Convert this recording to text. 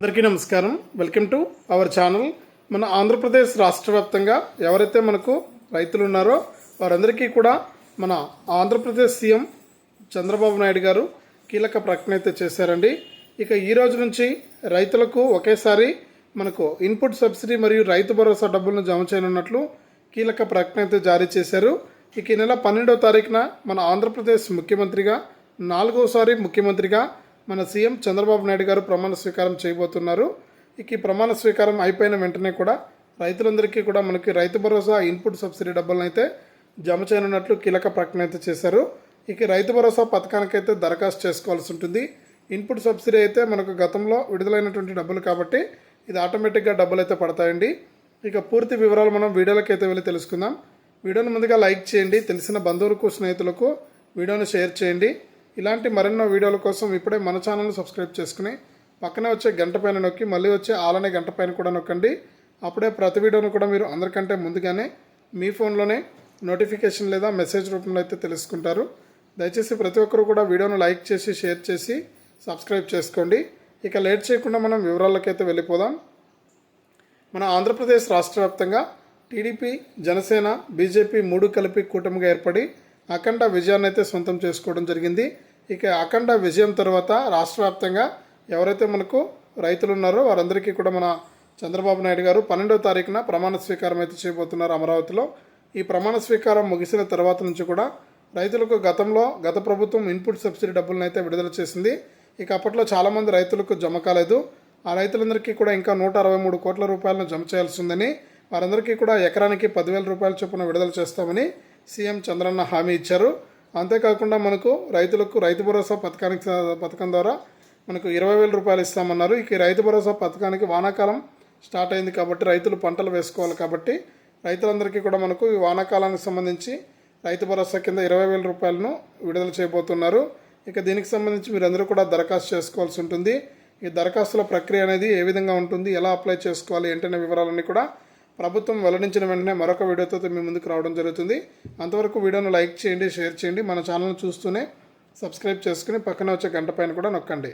అందరికీ నమస్కారం. Welcome to our channel మన ఆంధ్రప్రదేశ్ రాష్ట్ర వ్యాప్తంగా ఎవరైతే మనకు రైతులు ఉన్నారో వారందరికీ కూడా మన ఆంధ్రప్రదేశ్ సీఎం చంద్రబాబు నాయుడు గారు కీలక ప్రకటన అయితే చేశారండి. ఇక ఈ రోజు నుంచి రైతులకు ఒకేసారి మనకు ఇన్పుట్ సబ్సిడీ మరియు రైతు భరోసా డబ్బులను జమ చేయనున్నట్లు కీలక ప్రకటన అయితే జారీ చేశారు. ఇక ఈ నెల పన్నెండవ తారీఖున మన ఆంధ్రప్రదేశ్ ముఖ్యమంత్రిగా నాలుగోసారి ముఖ్యమంత్రిగా మన సీఎం చంద్రబాబు నాయుడు గారు ప్రమాణ స్వీకారం చేయబోతున్నారు. ఇక ఈ ప్రమాణ స్వీకారం అయిపోయిన వెంటనే కూడా రైతులందరికీ కూడా మనకి రైతు భరోసా ఇన్పుట్ సబ్సిడీ డబ్బులను అయితే జమ చేయనున్నట్లు కీలక ప్రకటన అయితే చేశారు. ఇక ఈ రైతు భరోసా పథకానికైతే దరఖాస్తు చేసుకోవాల్సి ఉంటుంది. ఇన్పుట్ సబ్సిడీ అయితే మనకు గతంలో విడుదలైనటువంటి డబ్బులు కాబట్టి ఇది ఆటోమేటిక్గా డబ్బులు అయితే పడతాయండి. ఇక పూర్తి వివరాలు మనం వీడియోలకి అయితే వెళ్ళి తెలుసుకుందాం. వీడియోని ముందుగా లైక్ చేయండి. తెలిసిన బంధువులకు స్నేహితులకు వీడియోను షేర్ చేయండి. ఇలాంటి మరెన్నో వీడియోల కోసం ఇప్పుడే మన ఛానల్ని సబ్స్క్రైబ్ చేసుకుని పక్కనే వచ్చే గంట పైన నొక్కి మళ్ళీ వచ్చే ఆలనే గంట పైన కూడా నొక్కండి. అప్పుడే ప్రతి వీడియోను కూడా మీరు అందరికంటే ముందుగానే మీ ఫోన్లోనే నోటిఫికేషన్ లేదా మెసేజ్ రూపంలో అయితే తెలుసుకుంటారు. దయచేసి ప్రతి ఒక్కరు కూడా వీడియోను లైక్ చేసి షేర్ చేసి సబ్స్క్రైబ్ చేసుకోండి. ఇక లేట్ చేయకుండా మనం వివరాలకైతే వెళ్ళిపోదాం. మన ఆంధ్రప్రదేశ్ రాష్ట్ర వ్యాప్తంగా టీడీపీ జనసేన బీజేపీ మూడు కలిపి కూటమిగా ఏర్పడి అఖండ విజయాన్ని అయితే సొంతం చేసుకోవడం జరిగింది. ఇక అఖండ విజయం తర్వాత రాష్ట్ర వ్యాప్తంగా ఎవరైతే మనకు రైతులు ఉన్నారో వారందరికీ కూడా మన చంద్రబాబు నాయుడు గారు పన్నెండవ తారీఖున ప్రమాణ స్వీకారం అయితే చేయబోతున్నారు అమరావతిలో. ఈ ప్రమాణ స్వీకారం ముగిసిన తర్వాత నుంచి కూడా రైతులకు గతంలో గత ప్రభుత్వం ఇన్పుట్ సబ్సిడీ డబ్బులను అయితే విడుదల చేసింది. ఇక అప్పట్లో చాలామంది రైతులకు జమ కాలేదు. ఆ రైతులందరికీ కూడా ఇంకా నూట అరవై మూడు కోట్ల రూపాయలను జమ చేయాల్సి ఉందని వారందరికీ కూడా ఎకరానికి పదివేల రూపాయల చొప్పున విడుదల చేస్తామని సీఎం చంద్రన్న హామీ ఇచ్చారు. అంతేకాకుండా మనకు రైతులకు రైతు భరోసా పథకానికి పథకం ద్వారా మనకు ఇరవై వేల రూపాయలు ఇస్తామన్నారు. ఇక రైతు భరోసా పథకానికి వానాకాలం స్టార్ట్ అయింది కాబట్టి రైతులు పంటలు వేసుకోవాలి కాబట్టి రైతులందరికీ కూడా మనకు ఈ వానాకాలానికి సంబంధించి రైతు భరోసా కింద ఇరవై వేల రూపాయలను విడుదల చేయబోతున్నారు. ఇక దీనికి సంబంధించి మీరందరూ కూడా దరఖాస్తు చేసుకోవాల్సి ఉంటుంది. ఈ దరఖాస్తుల ప్రక్రియ అనేది ఏ విధంగా ఉంటుంది ఎలా అప్లై చేసుకోవాలి ఏంటనే వివరాలన్నీ కూడా ప్రభుత్వం వెల్లడించిన వెంటనే మరొక వీడియోతో మీ ముందుకు రావడం జరుగుతుంది. అంతవరకు వీడియోను లైక్ చేయండి షేర్ చేయండి. మన ఛానల్ చూస్తూనే సబ్స్క్రైబ్ చేసుకుని పక్కన వచ్చే గంట పైన కూడా నొక్కండి.